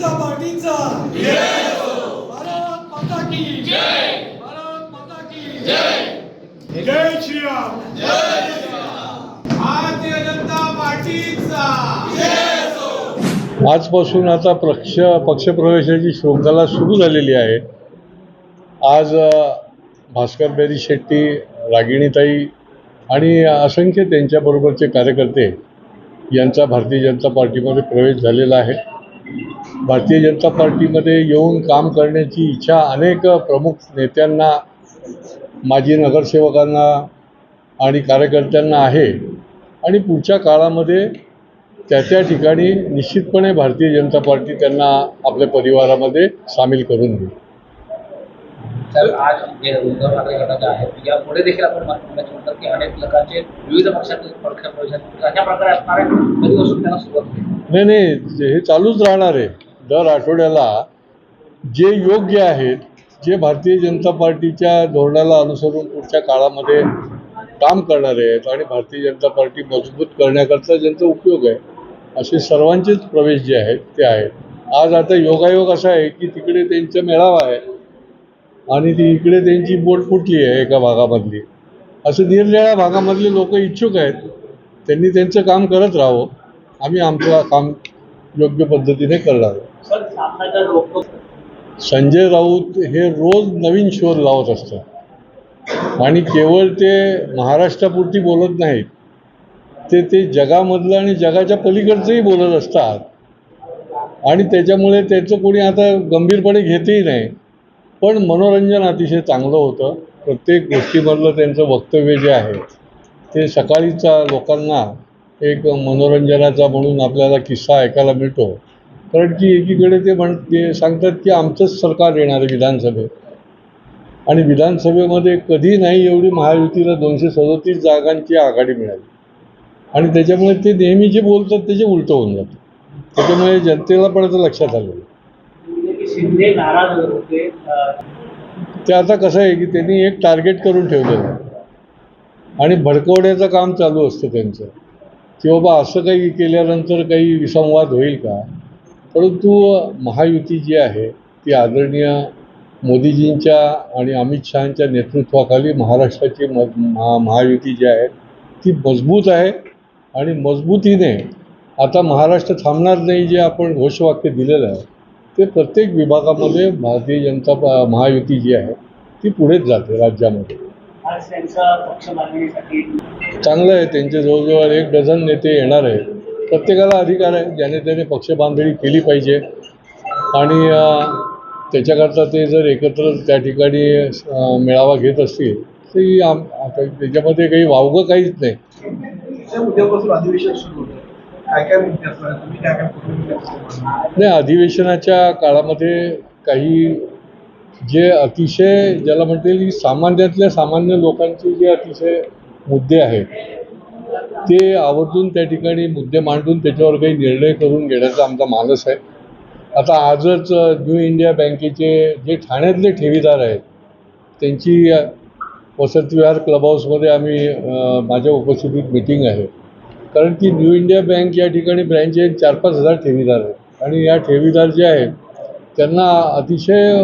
जनता पार्टीचा. भारत माता की भारत माता की जय. श्रीराम. भारतीय जनता पार्टीचा. आजपासून आता पक्ष पक्षप्रवेशाची शृंखला सुरू झालेली आहे. आज भास्कर बेरी शेट्टी रागिणीताई आणि असंख्य त्यांच्याबरोबरचे कार्यकर्ते यांचा भारतीय जनता पार्टीमध्ये प्रवेश झालेला आहे. भारतीय जनता पार्टीमध्ये येऊन काम करण्याची इच्छा अनेक प्रमुख नेत्यांना माजी नगरसेवकांना आणि कार्यकर्त्यांना आहे. आणि पुढच्या काळामध्ये त्या त्या ठिकाणी निश्चितपणे भारतीय जनता पार्टी त्यांना आपल्या परिवारामध्ये सामील करून घेईल. तर आज जे उद्धव ठाकरे गटाचे आहेत यापुढे देखील आपण म्हणण्याचे म्हणतात की अनेक लोकांचे विविध पक्षातील पक्ष प्रवेशात अशा प्रकारे असणार आहे कधीपासून त्यांना सुरुवात होईल नाही नाही जे- हे चालूच राहणार आहे. दर आठवड्याला जे योग्य आहेत जे भारतीय जनता पार्टीच्या धोरणाला अनुसरून पुढच्या काळामध्ये काम करणारे आहेत आणि भारतीय जनता पार्टी मजबूत करण्याकरता ज्यांचा उपयोग आहे असे सर्वांचेच प्रवेश जे आहेत ते आहेत. आज आता योगायोग असा आहे की तिकडे त्यांचा मेळावा आहे आणि ती इकडे त्यांची बोट फुटली आहे एका भागामधली. असं निरनिळ्या भागामधले लोक इच्छुक आहेत त्यांनी त्यांचं काम करत राहावं. आम्ही आमचं काम योग्य पद्धतीने करणार. संजय राऊत हे रोज नवीन शोध लावत असतात. आणि केवळ ते महाराष्ट्रापुरती बोलत नाहीत. ते ते जगामधलं आणि जगाच्या पलीकडचंही बोलत असतात. आणि त्याच्यामुळे त्याचं कोणी आता गंभीरपणे घेतही नाही. पण मनोरंजन अतिशय चांगलं होतं. प्रत्येक गोष्टीमधलं त्यांचं वक्तव्य जे आहे ते सकाळीचा लोकांना एक मनोरंजनाचा म्हणून आपल्याला किस्सा ऐकायला मिळतो. कारण की एकीकडे ते म्हण ते सांगतात की आमचंच सरकार येणार आहे विधानसभेत. आणि विधानसभेमध्ये कधी नाही एवढी महायुतीला दोनशे सदोतीस जागांची आघाडी मिळाली. आणि त्याच्यामुळे ते नेहमी जे बोलतात त्याचे उलटं होऊन जातं. त्याच्यामुळे जनतेला पण आता लक्षात आलं. शिंदे नाराज ते आता कसं आहे की त्यांनी एक टार्गेट करून ठेवलेलं आणि भडकवण्याचं काम चालू असतं त्यांचं. की बाबा असं काही केल्यानंतर काही विसंवाद होईल का? परंतु महायुती जी आहे ती आदरणीय मोदीजींच्या आणि अमित शहांच्या नेतृत्वाखाली महाराष्ट्राची म महा महायुती जी आहे ती मजबूत आहे आणि मजबूतीने आता महाराष्ट्र थांबणार नाही जे आपण घोषवाक्य दिलेलं आहे ते प्रत्येक विभागामध्ये भारतीय जनता पा- महायुती जी आहे ती पुढेच जाते राज्यामध्ये. चांगलं आहे त्यांचे जवळजवळ एक डझन नेते येणार आहेत. प्रत्येकाला अधिकार आहे ज्याने त्याने पक्षबांधणी केली पाहिजे. आणि त्याच्याकरता ते जर एकत्र त्या ठिकाणी मेळावा घेत असतील तर आम आता त्याच्यामध्ये काही वावगं काहीच नाही? नाही अधिवेशनाच्या काळामध्ये काही जे अतिशय ज्याला म्हणता येईल की सामान्यातल्या सामान्य लोकांचे जे अतिशय मुद्दे आहेत. ते आवर्जून त्या ठिकाणी मुद्दे मांडून त्याच्यावर काही निर्णय करून घेण्याचा आमचा मानस आहे. आता आजच न्यू इंडिया बँकेचे जे ठाण्यातले ठेवीदार आहेत त्यांची अ, वसंतविहार क्लब हाऊसमध्ये आम्ही माझ्या उपस्थितीत मिटिंग आहे. कारण की न्यू इंडिया बँक या ठिकाणी ब्रँच एक चार पाच हजार ठेवीदार आहेत. आणि या ठेवीदार जे आहेत त्यांना अतिशय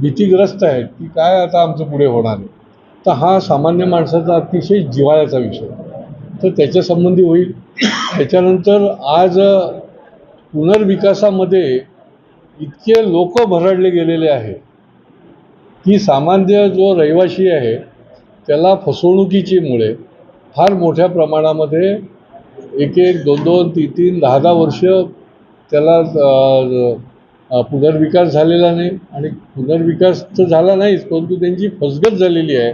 भीतीग्रस्त आहेत की काय आता आमचं पुढे होणार आहे. तर हा सामान्य माणसाचा अतिशय जिवाळ्याचा विषय. तर त्याच्यासंबंधी होईल. त्याच्यानंतर आज पुनर्विकासामध्ये इतके लोक भरडले गेलेले आहेत. की सामान्य जो रहिवाशी आहे त्याला फसवणुकीची मुळे फार मोठ्या प्रमाणामध्ये एक एक दोन दोन तीन तीन दहा दहा वर्ष त्याला पुनर्विकास झालेला नाही आणि पुनर्विकास तर झाला नाहीच परंतु त्यांची फसगत झालेली आहे.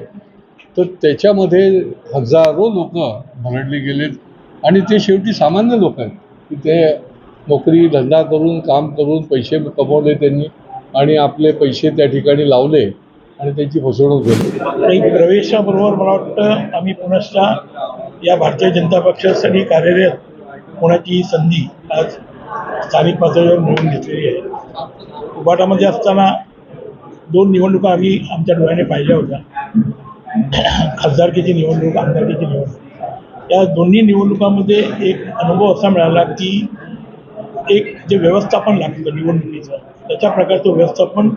तर त्याच्यामध्ये हजारो लोक भरडले गेलेत आणि ते शेवटी सामान्य लोक आहेत. की ते नोकरी धंदा करून काम करून पैसे कमवले त्यांनी आणि आपले पैसे त्या ठिकाणी लावले आणि त्यांची फसवणूक झाली. आणि प्रवेशाबरोबर मला वाटतं आम्ही पुनश्च या भारतीय जनता पक्षासाठी कार्यरत होण्याची ही संधी आज स्थानिक पातळीवर मिळवून घेतलेली आहे. उभाटामध्ये असताना दोन निवडणुका आम्ही आमच्या डोळ्याने पाहिल्या होत्या. खासदारकीची निवडणूक आमदारकीची निवडणूक. या दोन्ही निवडणुकामध्ये एक अनुभव असा मिळाला की एक जे व्यवस्थापन लागतं निवडणुकीचं त्याच्या प्रकारचं व्यवस्थापन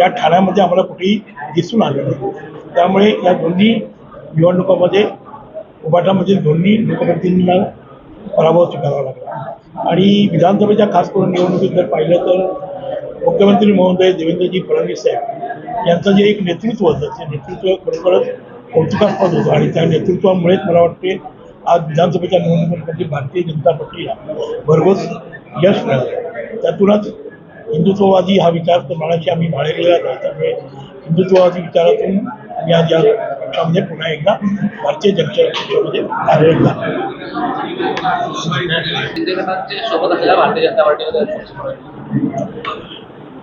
या ठाण्यामध्ये आम्हाला कुठेही दिसून आलं नाही. त्यामुळे या दोन्ही निवडणुकामध्ये उभाटामधील दोन्ही लोकप्रतिनिधींना पराभव स्वीकारावा लागला. आणि विधानसभेच्या खास करून निवडणुकीत जर पाहिलं तर मुख्यमंत्री महोदय देवेंद्रजी फडणवीस साहेब यांचं जे एक नेतृत्व होतं ते नेतृत्व खरोखरच कौतुकास्पद होतं आणि त्या नेतृत्वामुळेच मला वाटते आज विधानसभेच्या निवडणुकीमध्ये भारतीय जनता पक्षाला भरघोस यश मिळालं त्यातूनच हिंदुत्ववादी हा विचार तर आम्ही बाळगलेला आहे. त्यामुळे हिंदुत्ववादी विचारातून आम्ही आज या पक्षामध्ये पुन्हा एकदा भारतीय जनता पक्षामध्ये कार्यरत झालो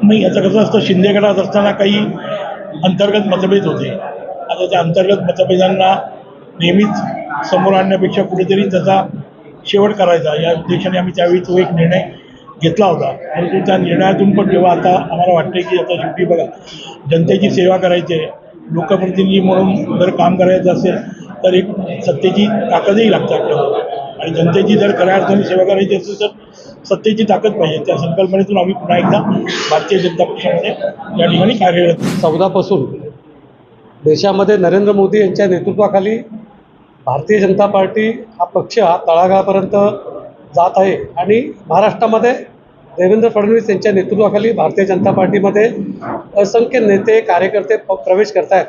नाही याचं कसं असतं शिंदे गटात असताना काही अंतर्गत मतभेद होते. आता त्या अंतर्गत मतभेदांना नेहमीच समोर आणण्यापेक्षा कुठेतरी त्याचा शेवट करायचा. या उद्देशाने आम्ही त्यावेळी तो एक निर्णय घेतला होता. परंतु त्या निर्णयातून पण जेव्हा आता आम्हाला वाटते की आता शेवटी बघा जनतेची सेवा करायची आहे लोकप्रतिनिधी म्हणून जर काम करायचं असेल तर एक सत्तेची ताकदही लागते आपल्याला. आणि जनतेची जर खऱ्या अर्थाने सेवा करायची असेल तर सत्तेची ताकद पाहिजे. त्या संकल्पनेतून आम्ही पुन्हा एकदा भारतीय जनता पक्षामध्ये या ठिकाणी कार्यरत चौदापासून देशामध्ये नरेंद्र मोदी यांच्या नेतृत्वाखाली भारतीय जनता पार्टी हा पक्ष हा तळागाळापर्यंत जात आहे. आणि महाराष्ट्रामध्ये देवेंद्र फडणवीस यांच्या नेतृत्वाखाली भारतीय जनता पार्टीमध्ये असंख्य नेते कार्यकर्ते प प्रवेश करत आहेत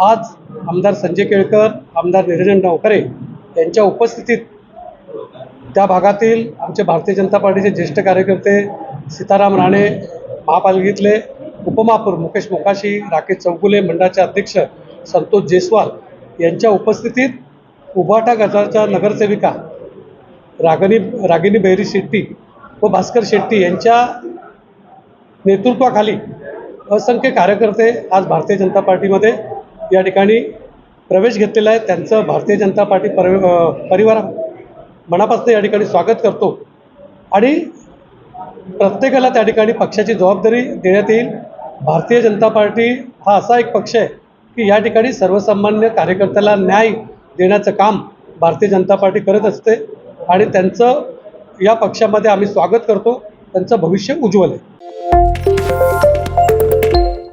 आज आमदार संजय केळकर आमदार निरंजन डावखरे यांच्या उपस्थितीत त्या भागातील आमचे भारतीय जनता पार्टीचे ज्येष्ठ कार्यकर्ते सीताराम राणे महापालिकेतले उपमहापौर मुकेश मोकाशी राकेश चौगुले मंडळाचे अध्यक्ष संतोष जयस्वाल यांच्या उपस्थितीत उभाटा गटाच्या नगरसेविका रागनी रागिनी बैरी शेट्टी व भास्कर शेट्टी यांच्या नेतृत्वाखाली असंख्य कार्यकर्ते आज भारतीय जनता पार्टीमध्ये या ठिकाणी प्रवेश घेतलेला आहे. त्यांचं भारतीय जनता पार्टी परि परिवार मनापासून या ठिकाणी स्वागत करतो. आणि प्रत्येकाला त्या ठिकाणी पक्षाची जबाबदारी देण्यात येईल. भारतीय जनता पार्टी हा असा एक पक्ष आहे की या ठिकाणी सर्वसामान्य कार्यकर्त्याला न्याय देण्याचं काम भारतीय जनता पार्टी करत असते. आणि त्यांचं या पक्षामध्ये आम्ही स्वागत करतो. त्यांचं भविष्य उज्ज्वल आहे.